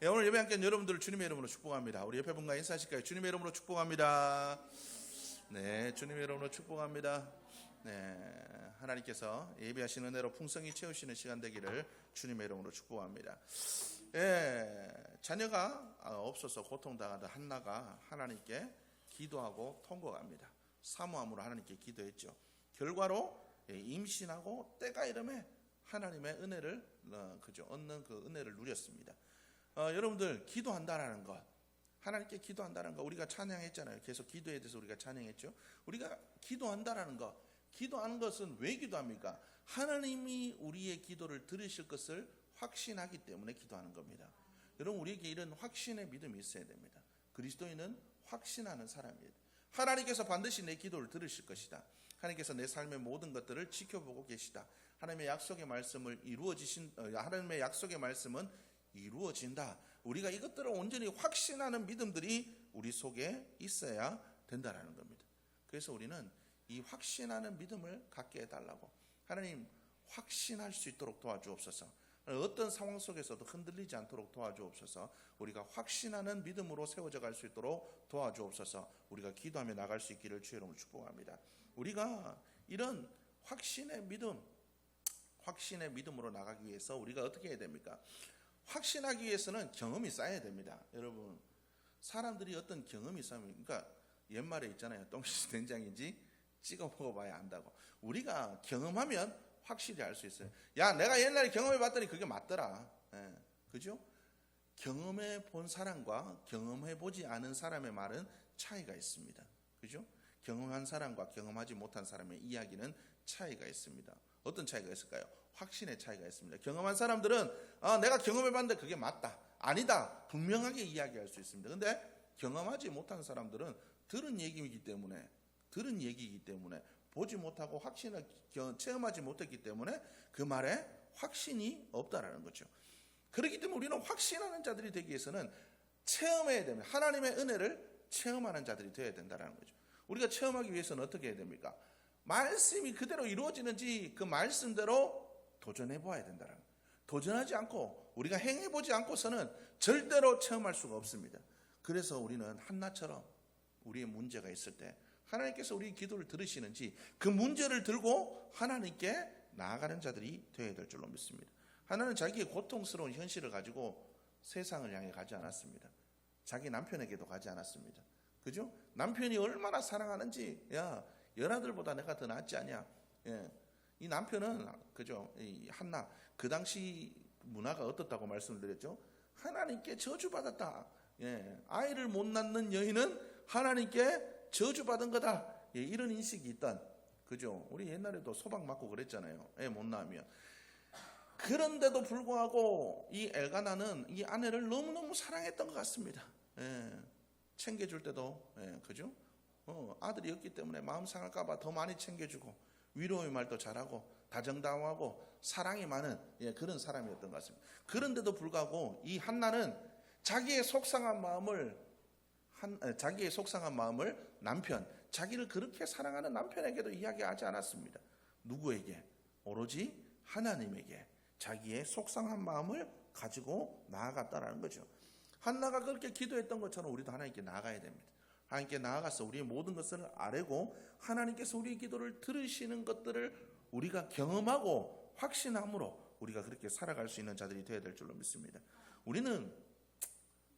예, 오늘 예배 함께 여러분들을 주님의 이름으로 축복합니다. 우리 옆에 분과 인사하실까요? 주님의 이름으로 축복합니다. 네, 주님의 이름으로 축복합니다. 네, 하나님께서 예비하시는 은혜로 풍성히 채우시는 시간 되기를 주님의 이름으로 축복합니다. 예, 자녀가 없어서 고통당하던 한나가 하나님께 기도하고 통곡합니다. 사모함으로 하나님께 기도했죠. 결과로 예, 임신하고 때가 이름에 하나님의 은혜를 어, 그죠 얻는 그 은혜를 누렸습니다. 어, 여러분들 기도한다라는 것, 하나님께 기도한다는 것 우리가 찬양했잖아요. 계속 기도에 대해서 우리가 찬양했죠. 우리가 기도한다라는 것, 기도하는 것은 왜 기도합니까? 하나님이 우리의 기도를 들으실 것을 확신하기 때문에 기도하는 겁니다. 여러분 우리에게 이런 확신의 믿음이 있어야 됩니다. 그리스도인은 확신하는 사람이에요. 하나님께서 반드시 내 기도를 들으실 것이다. 하나님께서 내 삶의 모든 것들을 지켜보고 계시다. 하나님의 약속의 말씀을 이루어지신 어, 하나님의 약속의 말씀은 이루어진다. 우리가 이것들을 온전히 확신하는 믿음들이 우리 속에 있어야 된다라는 겁니다. 그래서 우리는 이 확신하는 믿음을 갖게 해달라고 하나님 확신할 수 있도록 도와주옵소서. 어떤 상황 속에서도 흔들리지 않도록 도와주옵소서. 우리가 확신하는 믿음으로 세워져 갈 수 있도록 도와주옵소서. 우리가 기도하며 나갈 수 있기를 주의 이름으로 축복합니다. 우리가 이런 확신의 믿음, 확신의 믿음으로 나가기 위해서 우리가 어떻게 해야 됩니까? 확신하기 위해서는 경험이 쌓여야 됩니다. 여러분, 사람들이 어떤 경험이 쌓이면, 그러니까 옛말에 있잖아요. 똥시 된장인지 찍어 먹어봐야 안다고. 우리가 경험하면 확실히 알 수 있어요. 야, 내가 옛날에 경험해 봤더니 그게 맞더라. 예, 그죠? 경험해 본 사람과 경험해 보지 않은 사람의 말은 차이가 있습니다. 그죠? 경험한 사람과 경험하지 못한 사람의 이야기는 차이가 있습니다. 어떤 차이가 있을까요? 확신의 차이가 있습니다. 경험한 사람들은 아, 내가 경험해 봤는데 그게 맞다. 아니다. 분명하게 이야기할 수 있습니다. 근데 경험하지 못한 사람들은 들은 얘기이기 때문에 들은 얘기이기 때문에 보지 못하고 확신을 체험하지 못했기 때문에 그 말에 확신이 없다라는 거죠. 그렇기 때문에 우리는 확신하는 자들이 되기 위해서는 체험해야 됩니다. 하나님의 은혜를 체험하는 자들이 되어야 된다는 거죠. 우리가 체험하기 위해서는 어떻게 해야 됩니까? 말씀이 그대로 이루어지는지 그 말씀대로 도전해 보아야 된다는 거예요. 도전하지 않고 우리가 행해 보지 않고서는 절대로 체험할 수가 없습니다. 그래서 우리는 한나처럼 우리의 문제가 있을 때 하나님께서 우리 기도를 들으시는지 그 문제를 들고 하나님께 나아가는 자들이 되어야 될 줄로 믿습니다. 하나는 자기의 고통스러운 현실을 가지고 세상을 향해 가지 않았습니다. 자기 남편에게도 가지 않았습니다. 그죠? 남편이 얼마나 사랑하는지, 야, 여아들보다 내가 더 낫지 않냐? 예. 이 남편은, 그죠? 이 한나, 그 당시 문화가 어떻다고 말씀을 드렸죠? 하나님께 저주받았다. 예. 아이를 못 낳는 여인은 하나님께 저주받은 거다. 예, 이런 인식이 있던, 그죠? 우리 옛날에도 소방 맞고 그랬잖아요. 애 못 낳으면. 그런데도 불구하고 이 엘가나는 이 아내를 너무너무 사랑했던 것 같습니다. 예. 챙겨줄 때도, 예, 그죠? 어, 아들이 없기 때문에 마음 상할까봐 더 많이 챙겨주고, 위로의 말도 잘하고, 다정다감하고, 사랑이 많은, 예, 그런 사람이었던 것 같습니다. 그런데도 불구하고 이 한나는 자기의 속상한 마음을, 한, 자기의 속상한 마음을 남편, 자기를 그렇게 사랑하는 남편에게도 이야기하지 않았습니다. 누구에게? 오로지 하나님에게 자기의 속상한 마음을 가지고 나아갔다라는 거죠. 한나가 그렇게 기도했던 것처럼 우리도 하나님께 나아가야 됩니다. 하나님께 나아가서 우리의 모든 것을 아뢰고 하나님께서 우리의 기도를 들으시는 것들을 우리가 경험하고 확신함으로 우리가 그렇게 살아갈 수 있는 자들이 되어야 될 줄로 믿습니다. 우리는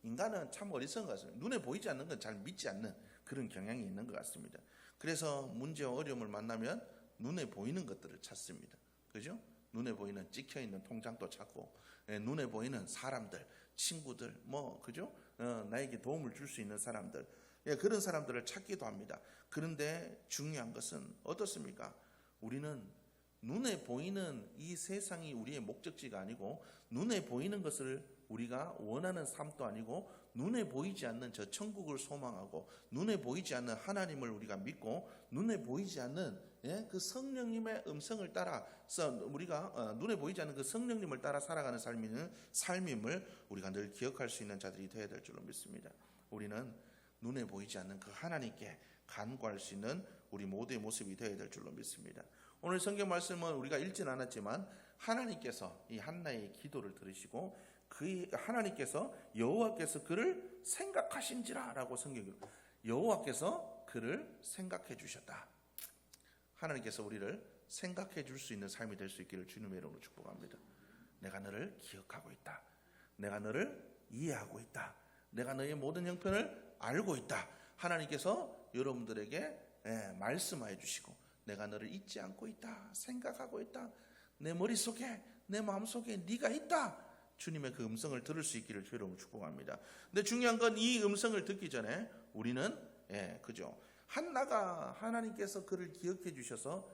인간은 참 어리석은 것 같습니다. 눈에 보이지 않는 건 잘 믿지 않는 그런 경향이 있는 것 같습니다. 그래서 문제와 어려움을 만나면 눈에 보이는 것들을 찾습니다. 그죠? 눈에 보이는 찍혀 있는 통장도 찾고 예, 눈에 보이는 사람들, 친구들, 뭐 그죠? 어, 나에게 도움을 줄 수 있는 사람들, 예, 그런 사람들을 찾기도 합니다. 그런데 중요한 것은 어떻습니까? 우리는 눈에 보이는 이 세상이 우리의 목적지가 아니고 눈에 보이는 것을 우리가 원하는 삶도 아니고 눈에 보이지 않는 저 천국을 소망하고 눈에 보이지 않는 하나님을 우리가 믿고 눈에 보이지 않는 예? 그 성령님의 음성을 따라서 우리가 어, 눈에 보이지 않는 그 성령님을 따라 살아가는 삶이는 삶임을 우리가 늘 기억할 수 있는 자들이 되어야 될 줄로 믿습니다. 우리는 눈에 보이지 않는 그 하나님께 간구할 수 있는 우리 모두의 모습이 되어야 될 줄로 믿습니다. 오늘 성경 말씀은 우리가 읽진 않았지만 하나님께서 이 한나의 기도를 들으시고 그 하나님께서 여호와께서 그를 생각하신지라라고 성경이 여호와께서 그를 생각해 주셨다. 하나님께서 우리를 생각해 줄 수 있는 삶이 될 수 있기를 주님의 이름으로 축복합니다. 내가 너를 기억하고 있다. 내가 너를 이해하고 있다. 내가 너의 모든 형편을 알고 있다. 하나님께서 여러분들에게 예, 말씀하여 주시고 내가 너를 잊지 않고 있다. 생각하고 있다. 내 머릿속에 내 마음속에 네가 있다. 주님의 그 음성을 들을 수 있기를 주 여러분 축복합니다. 근데 중요한 건 이 음성을 듣기 전에 우리는 예, 그죠? 한나가 하나님께서 그를 기억해 주셔서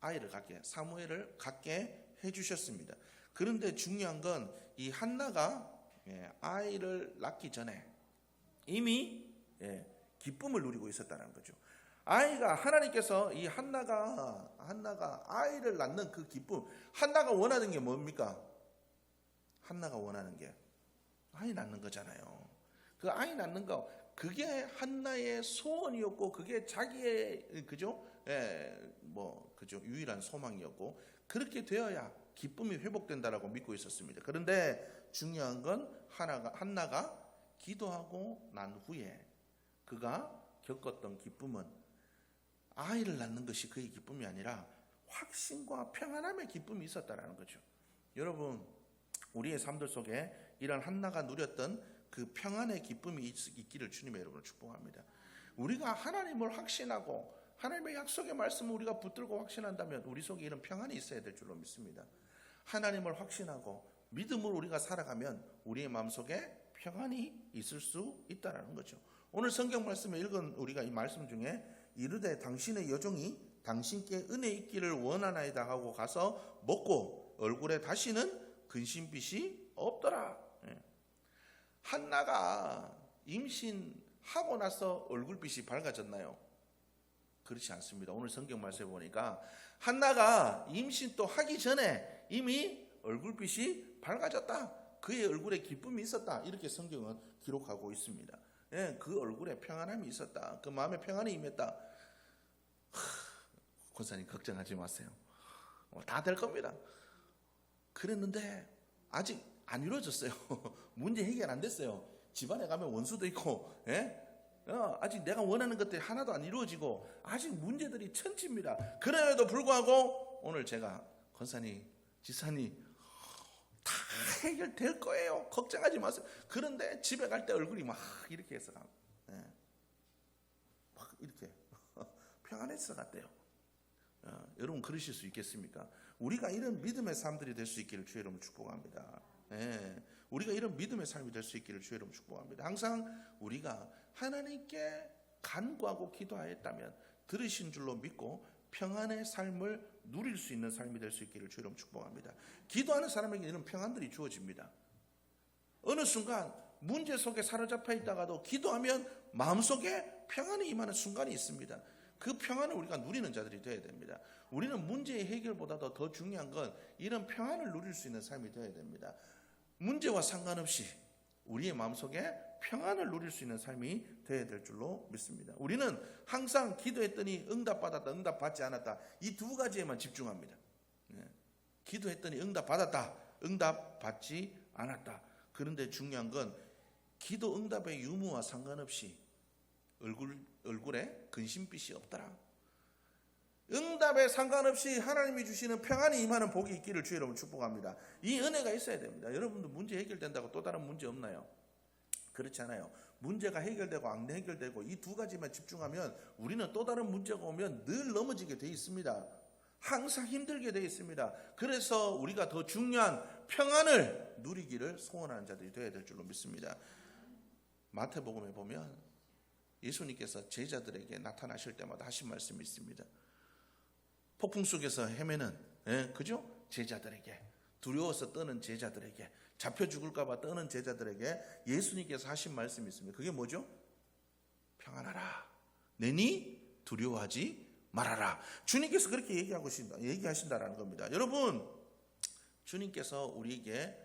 아이를 갖게 사무엘을 갖게 해 주셨습니다. 그런데 중요한 건 이 한나가 예, 아이를 낳기 전에 이미 예, 기쁨을 누리고 있었다는 거죠. 아이가 하나님께서 이 한나가 한나가 아이를 낳는 그 기쁨, 한나가 원하는 게 뭡니까? 한나가 원하는 게 아이 낳는 거잖아요. 그 아이 낳는 거 그게 한나의 소원이었고 그게 자기의 그죠? 예, 뭐 그죠? 유일한 소망이었고 그렇게 되어야 기쁨이 회복된다라고 믿고 있었습니다. 그런데 중요한 건 하나가 한나가 기도하고 난 후에 그가 겪었던 기쁨은 아이를 낳는 것이 그의 기쁨이 아니라 확신과 평안함의 기쁨이 있었다라는 거죠. 여러분, 우리의 삶들 속에 이런 한나가 누렸던 그 평안의 기쁨이 있- 있기를 주님의 여러분을 축복합니다. 우리가 하나님을 확신하고 하나님의 약속의 말씀을 우리가 붙들고 확신한다면 우리 속에 이런 평안이 있어야 될 줄로 믿습니다. 하나님을 확신하고 믿음으로 우리가 살아가면 우리의 마음속에 평안이 있을 수 있다라는 거죠. 오늘 성경 말씀을 읽은 우리가 이 말씀 중에 이르되 당신의 여종이 당신께 은혜 있기를 원하나이다 하고 가서 먹고 얼굴에 다시는 근심빛이 없더라. 예. 한나가 임신하고 나서 얼굴빛이 밝아졌나요? 그렇지 않습니다. 오늘 성경 말씀에 보니까 한나가 임신 또 하기 전에 이미 얼굴빛이 밝아졌다. 그의 얼굴에 기쁨이 있었다. 이렇게 성경은 기록하고 있습니다. 예, 그 얼굴에 평안함이 있었다. 그 마음에 평안이 임했다. 하, 권사님 걱정하지 마세요. 어, 다될 겁니다. 그랬는데 아직 안 이루어졌어요. 문제 해결 안 됐어요. 집안에 가면 원수도 있고, 예? 어, 아직 내가 원하는 것들이 하나도 안 이루어지고 아직 문제들이 천치입니다. 그럼에도 불구하고 오늘 제가 권사님, 지사님 다 해결될 거예요. 걱정하지 마세요. 그런데 집에 갈 때 얼굴이 막 이렇게 해서 예. 막 이렇게 평안해서 갔대요. 어, 여러분 그러실 수 있겠습니까? 우리가 이런 믿음의 삶들이 될 수 있기를 주의 이름으로 축복합니다. 예, 우리가 이런 믿음의 삶이 될 수 있기를 주의 이름으로 축복합니다. 항상 우리가 하나님께 간구하고 기도하였다면 들으신 줄로 믿고 평안의 삶을 누릴 수 있는 삶이 될 수 있기를 이름으로 축복합니다. 기도하는 사람에게 이런 평안들이 주어집니다. 어느 순간 문제 속에 사로잡혀 있다가도 기도하면 마음속에 평안이 임하는 순간이 있습니다. 그 평안을 우리가 누리는 자들이 되어야 됩니다. 우리는 문제의 해결보다도 더 중요한 건 이런 평안을 누릴 수 있는 삶이 되어야 됩니다. 문제와 상관없이 우리의 마음속에 평안을 누릴 수 있는 삶이 되어야 될 줄로 믿습니다. 우리는 항상 기도했더니 응답받았다, 응답받지 않았다. 이 두 가지에만 집중합니다. 예. 기도했더니 응답받았다, 응답받지 않았다. 그런데 중요한 건 기도 응답의 유무와 상관없이 얼굴, 얼굴에 근심빛이 없더라. 응답에 상관없이 하나님이 주시는 평안이 임하는 복이 있기를 주의 여러분 축복합니다. 이 은혜가 있어야 됩니다. 여러분도 문제 해결된다고 또 다른 문제 없나요? 그렇지 않아요. 문제가 해결되고 안 해결되고 이 두 가지만 집중하면 우리는 또 다른 문제가 오면 늘 넘어지게 돼 있습니다. 항상 힘들게 돼 있습니다. 그래서 우리가 더 중요한 평안을 누리기를 소원하는 자들이 되어야 될 줄로 믿습니다. 마태복음에 보면 예수님께서 제자들에게 나타나실 때마다 하신 말씀이 있습니다. 폭풍 속에서 헤매는 예, 그죠? 제자들에게 두려워서 떠는 제자들에게 잡혀 죽을까봐 떠는 제자들에게 예수님께서 하신 말씀이 있습니다. 그게 뭐죠? 평안하라. 내니 두려워하지 말아라. 주님께서 그렇게 얘기하고 신다, 얘기하신다라는 겁니다. 여러분, 주님께서 우리에게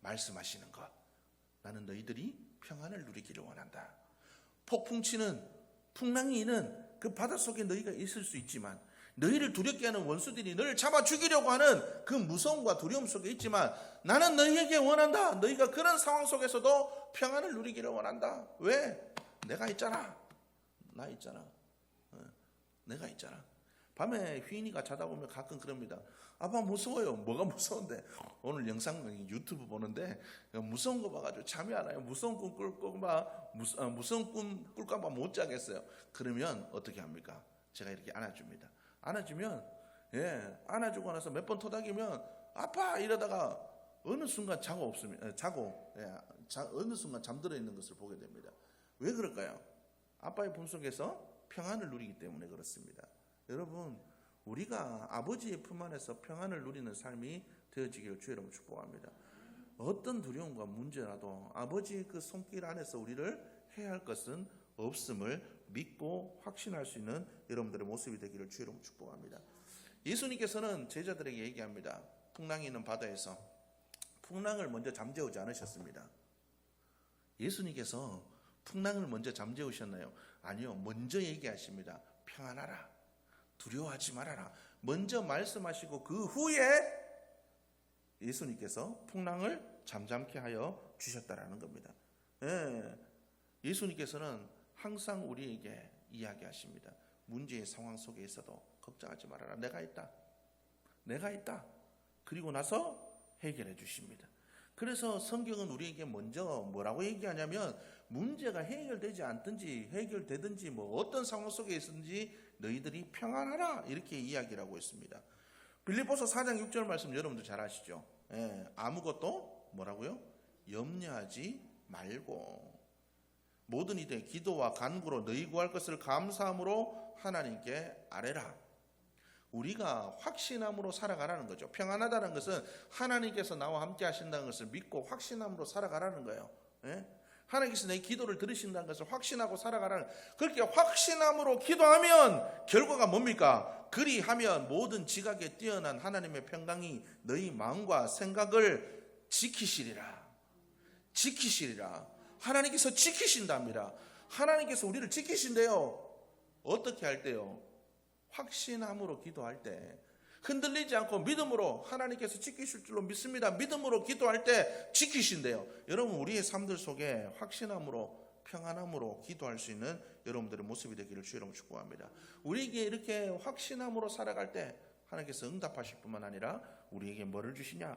말씀하시는 것. 나는 너희들이 평안을 누리기를 원한다. 폭풍 치는 풍랑이 있는 그 바다 속에 너희가 있을 수 있지만 너희를 두렵게 하는 원수들이 너를 잡아 죽이려고 하는 그 무서움과 두려움 속에 있지만 나는 너희에게 원한다. 너희가 그런 상황 속에서도 평안을 누리기를 원한다. 왜? 내가 있잖아. 나 있잖아. 어, 내가 있잖아. 밤에 휘인이가 자다 보면 가끔 그럽니다. 아빠 무서워요. 뭐가 무서운데? 오늘 영상 유튜브 보는데 무서운 거 봐가지고 잠이 안 와요. 무서운 꿈 꿀까 봐 무서, 어, 무서운 꿈 꿀까 봐 못 자겠어요. 그러면 어떻게 합니까? 제가 이렇게 안아줍니다. 안아주면 예 안아주고 나서 몇 번 토닥이면 아파 이러다가 어느 순간 자고 없으면 예, 자고 예, 자, 어느 순간 잠들어 있는 것을 보게 됩니다. 왜 그럴까요? 아빠의 품속에서 평안을 누리기 때문에 그렇습니다. 여러분 우리가 아버지의 품 안에서 평안을 누리는 삶이 되어지기를 주의 이름으로 축복합니다. 어떤 두려움과 문제라도 아버지의 그 손길 안에서 우리를 해야 할 것은 없음을 믿고 확신할 수 있는 여러분들의 모습이 되기를 주의 이름으로 축복합니다. 예수님께서는 제자들에게 얘기합니다. 풍랑이 있는 바다에서 풍랑을 먼저 잠재우지 않으셨습니다. 예수님께서 풍랑을 먼저 잠재우셨나요? 아니요. 먼저 얘기하십니다. 평안하라. 두려워하지 말아라. 먼저 말씀하시고 그 후에 예수님께서 풍랑을 잠잠케 하여 주셨다라는 겁니다. 예. 예수님께서는 항상 우리에게 이야기하십니다. 문제의 상황 속에 있어도 걱정하지 말아라. 내가 있다. 내가 있다. 그리고 나서 해결해 주십니다. 그래서 성경은 우리에게 먼저 뭐라고 얘기하냐면 문제가 해결되지 않든지 해결되든지 뭐 어떤 상황 속에 있든지 너희들이 평안하라 이렇게 이야기를 하고 있습니다. 빌립보서 4장 6절 말씀 여러분들 잘 아시죠? 예, 아무것도 뭐라고요? 염려하지 말고 모든 이들 기도와 간구로 너희 구할 것을 감사함으로 하나님께 아뢰라. 우리가 확신함으로 살아가라는 거죠. 평안하다는 것은 하나님께서 나와 함께 하신다는 것을 믿고 확신함으로 살아가라는 거예요. 예? 하나님께서 내 기도를 들으신다는 것을 확신하고 살아가라는 그렇게 확신함으로 기도하면 결과가 뭡니까? 그리하면 모든 지각에 뛰어난 하나님의 평강이 너희 마음과 생각을 지키시리라. 지키시리라. 하나님께서 지키신답니다. 하나님께서 우리를 지키신대요. 어떻게 할 때요? 확신함으로 기도할 때 흔들리지 않고 믿음으로 하나님께서 지키실 줄로 믿습니다. 믿음으로 기도할 때 지키신대요. 여러분 우리의 삶들 속에 확신함으로 평안함으로 기도할 수 있는 여러분들의 모습이 되기를 여러분 축복합니다. 우리에게 이렇게 확신함으로 살아갈 때 하나님께서 응답하실 뿐만 아니라 우리에게 뭐를 주시냐?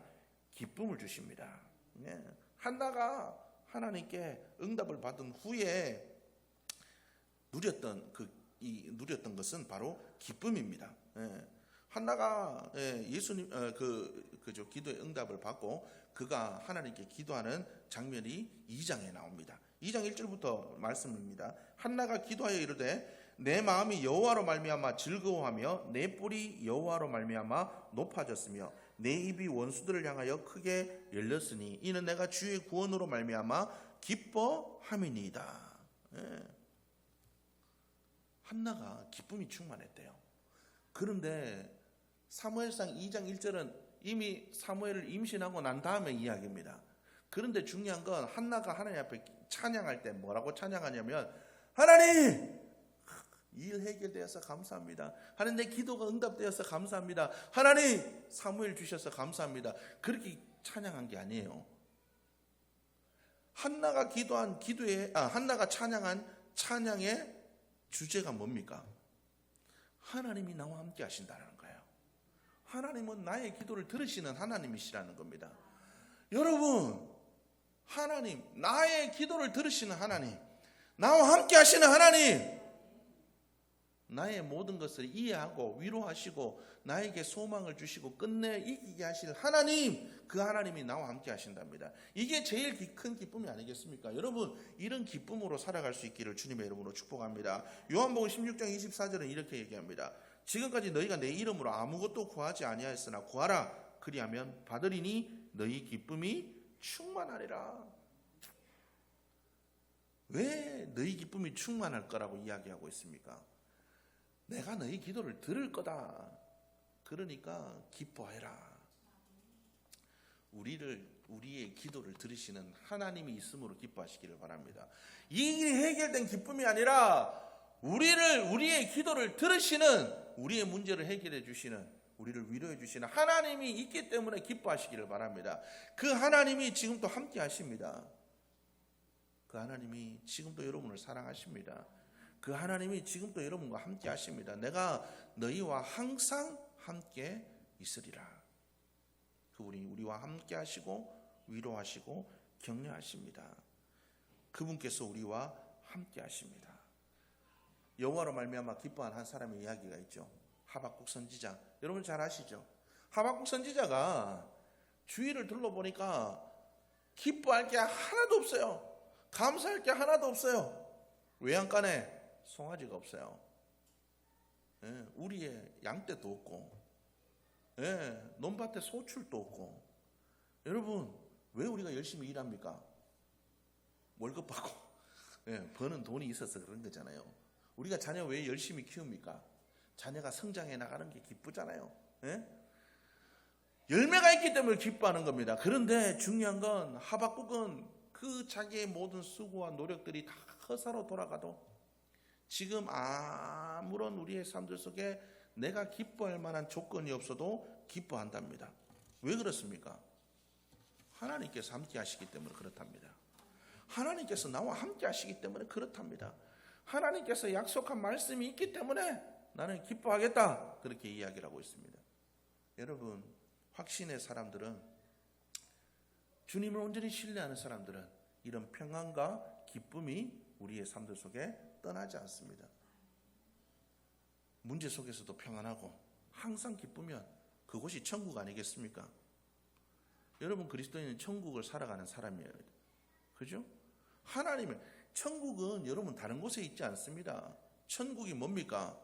기쁨을 주십니다. 네. 한나가 하나님께 응답을 받은 후에 누렸던 그 이 누렸던 것은 바로 기쁨입니다. 예. 한나가 예, 예수님 어, 그 그죠 기도의 응답을 받고 그가 하나님께 기도하는 장면이 2장에 나옵니다. 2장 1절부터 말씀입니다. 한나가 기도하여 이르되 내 마음이 여호와로 말미암아 즐거워하며 내 뿔이 여호와로 말미암아 높아졌으며 내 입이 원수들을 향하여 크게 열렸으니 이는 내가 주의 구원으로 말미암아 기뻐함이니이다. 예. 한나가 기쁨이 충만했대요. 그런데 사무엘상 2장 1절은 이미 사무엘을 임신하고 난 다음에 이야기입니다. 그런데 중요한 건 한나가 하나님 앞에 찬양할 때 뭐라고 찬양하냐면 하나님 일 해결되어서 감사합니다. 하나님 내 기도가 응답되어서 감사합니다. 하나님 사무엘 주셔서 감사합니다. 그렇게 찬양한 게 아니에요. 한나가 기도한 기도에 아 한나가 찬양한 찬양의 주제가 뭡니까? 하나님이 나와 함께 하신다는 거예요. 하나님은 나의 기도를 들으시는 하나님이시라는 겁니다. 여러분, 하나님, 나의 기도를 들으시는 하나님, 나와 함께 하시는 하나님, 나의 모든 것을 이해하고 위로하시고 나에게 소망을 주시고 끝내 이기게 하실 하나님, 그 하나님이 나와 함께 하신답니다. 이게 제일 큰 기쁨이 아니겠습니까? 여러분, 이런 기쁨으로 살아갈 수 있기를 주님의 이름으로 축복합니다. 요한복음 16장 24절은 이렇게 얘기합니다. 지금까지 너희가 내 이름으로 아무것도 구하지 아니하였으나 구하라 그리하면 받으리니 너희 기쁨이 충만하리라. 왜 너희 기쁨이 충만할 거라고 이야기하고 있습니까? 내가 너희 기도를 들을 거다. 그러니까 기뻐해라. 우리를 우리의 기도를 들으시는 하나님이 있음으로 기뻐하시기를 바랍니다. 이 일이 해결된 기쁨이 아니라 우리를 우리의 기도를 들으시는 우리의 문제를 해결해 주시는 우리를 위로해 주시는 하나님이 있기 때문에 기뻐하시기를 바랍니다. 그 하나님이 지금도 함께 하십니다. 그 하나님이 지금도 여러분을 사랑하십니다. 그 하나님이 지금도 여러분과 함께 하십니다. 내가 너희와 항상 함께 있으리라. 그분이 우리와 함께 하시고 위로하시고 격려하십니다. 그분께서 우리와 함께 하십니다. 여호와로 말미암아 기뻐한 한 사람의 이야기가 있죠. 하박국 선지자. 여러분 잘 아시죠? 하박국 선지자가 주위를 둘러보니까 기뻐할 게 하나도 없어요. 감사할 게 하나도 없어요. 외양간에 송아지가 없어요. 예, 우리의 양떼도 없고, 예, 논밭에 소출도 없고. 여러분 왜 우리가 열심히 일합니까? 월급 받고 예, 버는 돈이 있어서 그런 거잖아요. 우리가 자녀 왜 열심히 키웁니까? 자녀가 성장해 나가는 게 기쁘잖아요. 예? 열매가 있기 때문에 기뻐하는 겁니다. 그런데 중요한 건 하박국은 그 자기의 모든 수고와 노력들이 다 허사로 돌아가도 지금 아무런 우리의 삶들 속에 내가 기뻐할 만한 조건이 없어도 기뻐한답니다. 왜 그렇습니까? 하나님께서 함께 하시기 때문에 그렇답니다. 하나님께서 나와 함께 하시기 때문에 그렇답니다. 하나님께서 약속한 말씀이 있기 때문에 나는 기뻐하겠다. 그렇게 이야기를 하고 있습니다. 여러분, 확신의 사람들은 주님을 온전히 신뢰하는 사람들은 이런 평안과 기쁨이 우리의 삶들 속에 떠나지 않습니다. 문제 속에서도 평안하고 항상 기쁘면 그곳이 천국 아니겠습니까? 여러분 그리스도인은 천국을 살아가는 사람이에요. 그죠? 하나님의 천국은 여러분 다른 곳에 있지 않습니다. 천국이 뭡니까?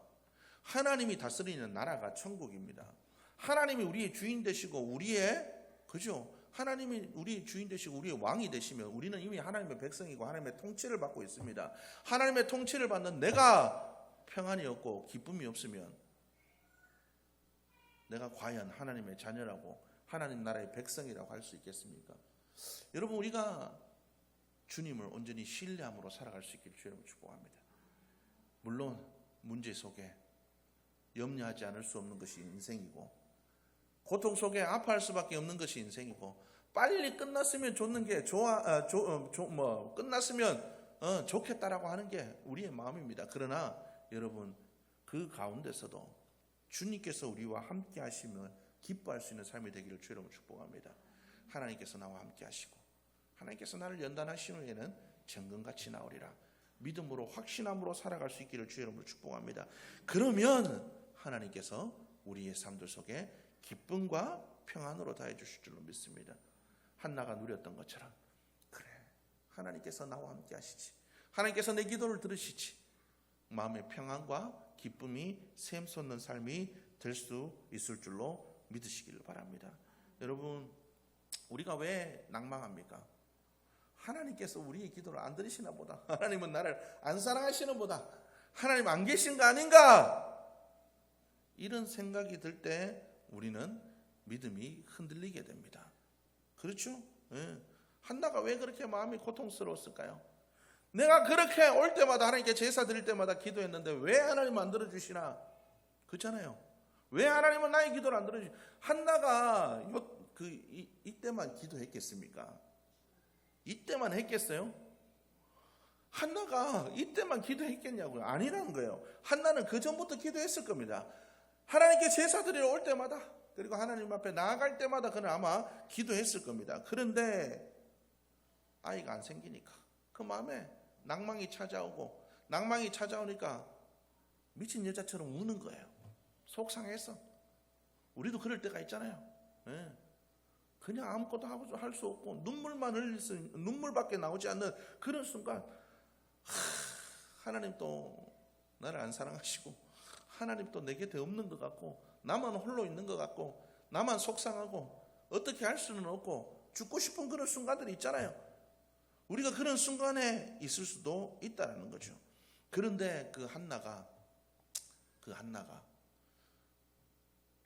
하나님이 다스리는 나라가 천국입니다. 하나님이 우리의 주인 되시고 우리의 그죠? 하나님이 우리의 주인 되시고 우리의 왕이 되시면 우리는 이미 하나님의 백성이고 하나님의 통치를 받고 있습니다. 하나님의 통치를 받는 내가 평안이 없고 기쁨이 없으면 내가 과연 하나님의 자녀라고 하나님 나라의 백성이라고 할 수 있겠습니까? 여러분 우리가 주님을 온전히 신뢰함으로 살아갈 수 있기를 주님을 축복합니다. 물론 문제 속에 염려하지 않을 수 없는 것이 인생이고 고통 속에 아파할 수밖에 없는 것이 인생이고 빨리 끝났으면 좋는 게 좋아 아, 조, 어, 조, 뭐 끝났으면 어, 좋겠다라고 하는 게 우리의 마음입니다. 그러나 여러분 그 가운데서도 주님께서 우리와 함께 하시면 기뻐할 수 있는 삶이 되기를 주여 여러분 축복합니다. 하나님께서 나와 함께 하시고 하나님께서 나를 연단하신 후에는 정금같이 나오리라. 믿음으로 확신함으로 살아갈 수 있기를 주여 여러분을 축복합니다. 그러면 하나님께서 우리의 삶들 속에 기쁨과 평안으로 다해 주실 줄로 믿습니다. 한나가 누렸던 것처럼 그래 하나님께서 나와 함께 하시지. 하나님께서 내 기도를 들으시지. 마음의 평안과 기쁨이 샘솟는 삶이 될 수 있을 줄로 믿으시기를 바랍니다. 여러분 우리가 왜 낭망합니까? 하나님께서 우리의 기도를 안 들으시나 보다. 하나님은 나를 안 사랑하시나 보다. 하나님 안 계신 거 아닌가? 이런 생각이 들 때 우리는 믿음이 흔들리게 됩니다. 그렇죠? 예. 한나가 왜 그렇게 마음이 고통스러웠을까요? 내가 그렇게 올 때마다 하나님께 제사 드릴 때마다 기도했는데 왜 하나님 안 들어주시나? 그렇잖아요. 왜 하나님은 나의 기도를 안 들어주시? 한나가 요, 그 이, 이때만 기도했겠습니까? 이때만 했겠어요? 한나가 이때만 기도했겠냐고요? 아니라는 거예요. 한나는 그 전부터 기도했을 겁니다. 하나님께 제사 드리러 올 때마다 그리고 하나님 앞에 나아갈 때마다 그는 아마 기도했을 겁니다. 그런데 아이가 안 생기니까 그 마음에 낭망이 찾아오고 낭망이 찾아오니까 미친 여자처럼 우는 거예요. 속상해서. 우리도 그럴 때가 있잖아요. 예. 그냥 아무것도 할수 없고 눈물만 흘릴 수 눈물밖에 나오지 않는 그런 순간 하, 하나님 또 나를 안 사랑하시고 하나님 또 내게 더 없는 것 같고 나만 홀로 있는 것 같고 나만 속상하고 어떻게 할 수는 없고 죽고 싶은 그런 순간들이 있잖아요. 우리가 그런 순간에 있을 수도 있다라는 거죠. 그런데 그 한나가 그 한나가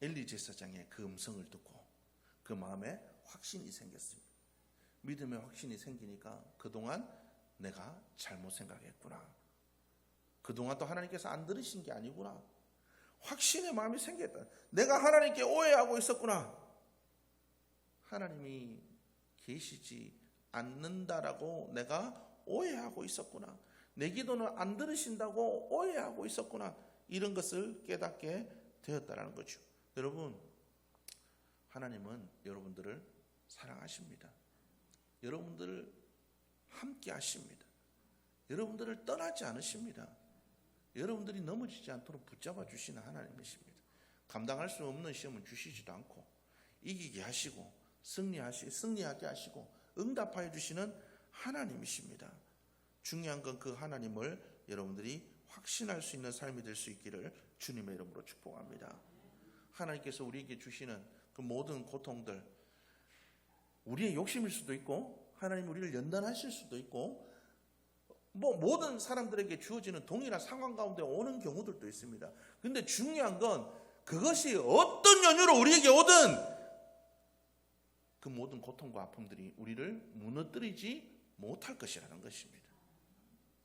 엘리 제사장의 그 음성을 듣고 그 마음에 확신이 생겼습니다. 믿음의 확신이 생기니까 그동안 내가 잘못 생각했구나. 그동안 또 하나님께서 안 들으신 게 아니구나. 확신의 마음이 생겼다. 내가 하나님께 오해하고 있었구나. 하나님이 계시지 않는다라고 내가 오해하고 있었구나. 내 기도는 안 들으신다고 오해하고 있었구나. 이런 것을 깨닫게 되었다라는 거죠. 여러분, 하나님은 여러분들을 사랑하십니다. 여러분들을 함께 하십니다. 여러분들을 떠나지 않으십니다. 여러분들이 넘어지지 않도록 붙잡아 주시는 하나님이십니다. 감당할 수 없는 시험은 주시지도 않고 이기게 하시고 승리하시 승리하게 하시고 응답하여 주시는 하나님이십니다. 중요한 건 그 하나님을 여러분들이 확신할 수 있는 삶이 될 수 있기를 주님의 이름으로 축복합니다. 하나님께서 우리에게 주시는 그 모든 고통들 우리의 욕심일 수도 있고 하나님 우리를 연단하실 수도 있고 뭐 모든 사람들에게 주어지는 동일한 상황 가운데 오는 경우들도 있습니다. 근데 중요한 건 그것이 어떤 연유로 우리에게 오든 그 모든 고통과 아픔들이 우리를 무너뜨리지 못할 것이라는 것입니다.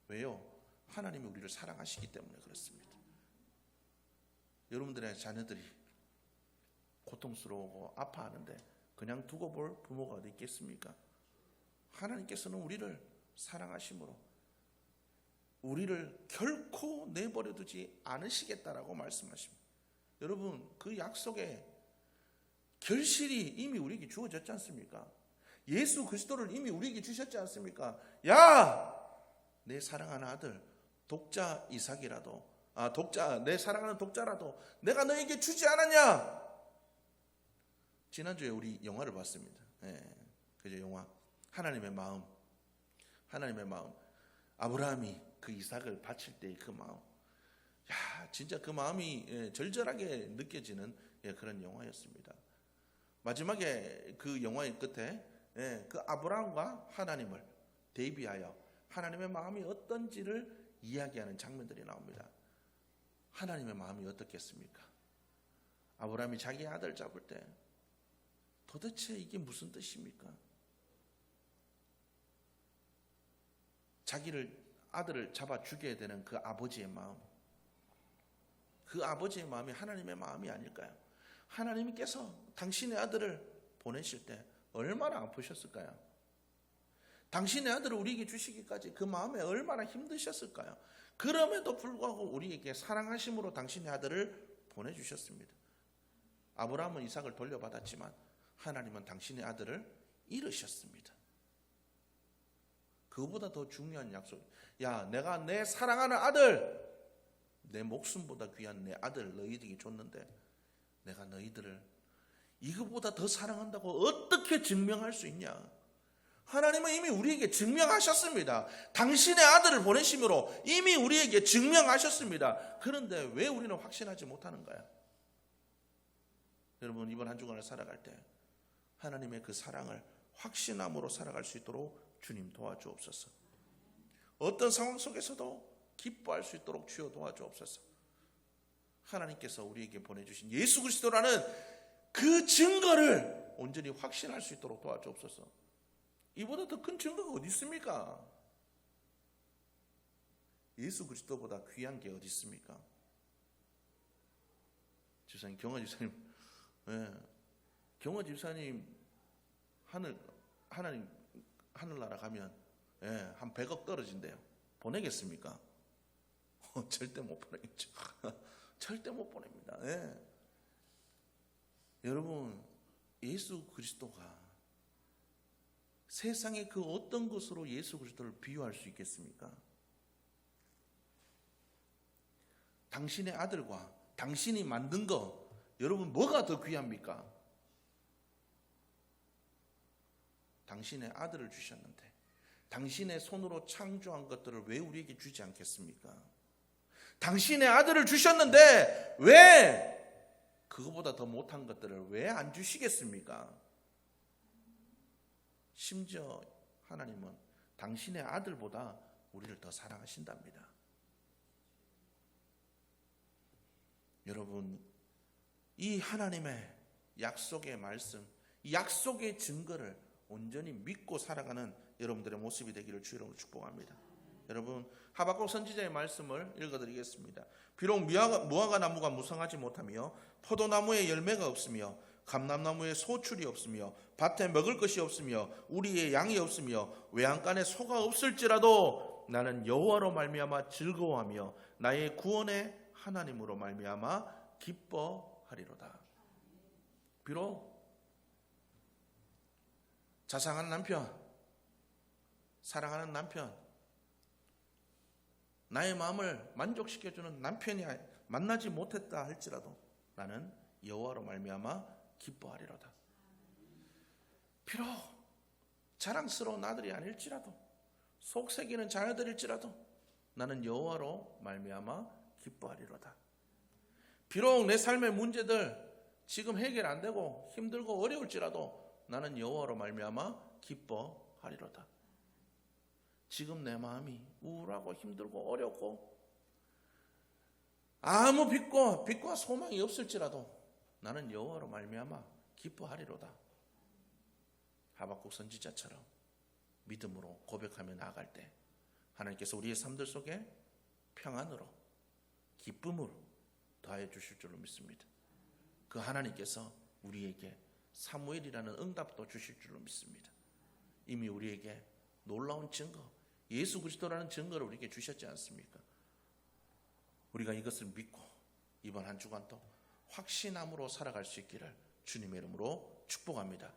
왜요? 하나님이 우리를 사랑하시기 때문에 그렇습니다. 여러분들의 자녀들이 고통스러우고 아파하는데 그냥 두고 볼 부모가 어디 있겠습니까? 하나님께서는 우리를 사랑하심으로 우리를 결코 내버려 두지 않으시겠다라고 말씀하십니다. 여러분, 그 약속에 결실이 이미 우리에게 주어졌지 않습니까? 예수 그리스도를 이미 우리에게 주셨지 않습니까? 야! 내 사랑하는 아들, 독자 이삭이라도, 아, 독자, 내 사랑하는 독자라도 내가 너에게 주지 않았냐? 지난주에 우리 영화를 봤습니다. 예, 그죠, 영화. 하나님의 마음. 하나님의 마음. 아브라함이 그 이삭을 바칠 때의 그 마음. 야, 진짜 그 마음이 예, 절절하게 느껴지는 예, 그런 영화였습니다. 마지막에 그 영화의 끝에 예, 그 아브라함과 하나님을 대비하여 하나님의 마음이 어떤지를 이야기하는 장면들이 나옵니다. 하나님의 마음이 어떻겠습니까? 아브라함이 자기 아들 잡을 때 도대체 이게 무슨 뜻입니까? 자기를 아들을 잡아 죽여야 되는 그 아버지의 마음. 그 아버지의 마음이 하나님의 마음이 아닐까요? 하나님께서 당신의 아들을 보내실 때 얼마나 아프셨을까요? 당신의 아들을 우리에게 주시기까지 그 마음에 얼마나 힘드셨을까요? 그럼에도 불구하고 우리에게 사랑하심으로 당신의 아들을 보내주셨습니다. 아브라함은 이삭을 돌려받았지만 하나님은 당신의 아들을 잃으셨습니다. 그보다 더 중요한 약속. 야, 내가 내 사랑하는 아들, 내 목숨보다 귀한 내 아들 너희들에게 줬는데 내가 너희들을 이거보다 더 사랑한다고 어떻게 증명할 수 있냐? 하나님은 이미 우리에게 증명하셨습니다. 당신의 아들을 보내심으로 이미 우리에게 증명하셨습니다. 그런데 왜 우리는 확신하지 못하는가요? 여러분 이번 한 주간을 살아갈 때 하나님의 그 사랑을 확신함으로 살아갈 수 있도록 주님 도와주옵소서. 어떤 상황 속에서도 기뻐할 수 있도록 주여 도와주옵소서. 하나님께서 우리에게 보내주신 예수 그리스도라는 그 증거를 온전히 확신할 수 있도록 도와주옵소서. 이보다 더 큰 증거가 어디 있습니까? 예수 그리스도보다 귀한 게 어디 있습니까? 집사님, 경화 집사님, 예. 경화 집사님 하늘 하나님 하늘나라 가면 예, 한 100억 떨어진대요. 보내겠습니까? 어, 절대 못 보내겠죠. 절대 못 보냅니다. 예. 여러분, 예수 그리스도가 세상의 그 어떤 것으로 예수 그리스도를 비유할 수 있겠습니까? 당신의 아들과 당신이 만든 거, 여러분 뭐가 더 귀합니까? 당신의 아들을 주셨는데, 당신의 손으로 창조한 것들을 왜 우리에게 주지 않겠습니까? 당신의 아들을 주셨는데, 왜 그거보다 더 못한 것들을 왜 안 주시겠습니까? 심지어 하나님은 당신의 아들보다 우리를 더 사랑하신답니다. 여러분, 이 하나님의 약속의 말씀, 이 약속의 증거를 온전히 믿고 살아가는 여러분들의 모습이 되기를 주로 축복합니다. 여러분 하박국 선지자의 말씀을 읽어드리겠습니다. 비록 무화과 나무가 무성하지 못하며 포도나무에 열매가 없으며 감람나무에 소출이 없으며 밭에 먹을 것이 없으며 우리의 양이 없으며 외양간에 소가 없을지라도 나는 여호와로 말미암아 즐거워하며 나의 구원의 하나님으로 말미암아 기뻐하리로다. 비록 자상한 남편, 사랑하는 남편, 나의 마음을 만족시켜주는 남편이 만나지 못했다 할지라도 나는 여호와로 말미암아 기뻐하리로다. 비록 자랑스러운 아들이 아닐지라도 속색이는 자녀들일지라도 나는 여호와로 말미암아 기뻐하리로다. 비록 내 삶의 문제들 지금 해결 안 되고 힘들고 어려울지라도 나는 여호와로 말미암아 기뻐하리로다. 지금 내 마음이 우울하고 힘들고 어렵고 아무 빛과 빛과 소망이 없을지라도 나는 여호와로 말미암아 기뻐하리로다. 하박국 선지자처럼 믿음으로 고백하며 나아갈 때 하나님께서 우리의 삶들 속에 평안으로 기쁨으로 더하여 주실 줄로 믿습니다. 그 하나님께서 우리에게 사무엘이라는 응답도 주실 줄로 믿습니다. 이미 우리에게 놀라운 증거, 예수 그리스도라는 증거를 우리에게 주셨지 않습니까? 우리가 이것을 믿고 이번 한 주간도 확신함으로 살아갈 수 있기를 주님의 이름으로 축복합니다.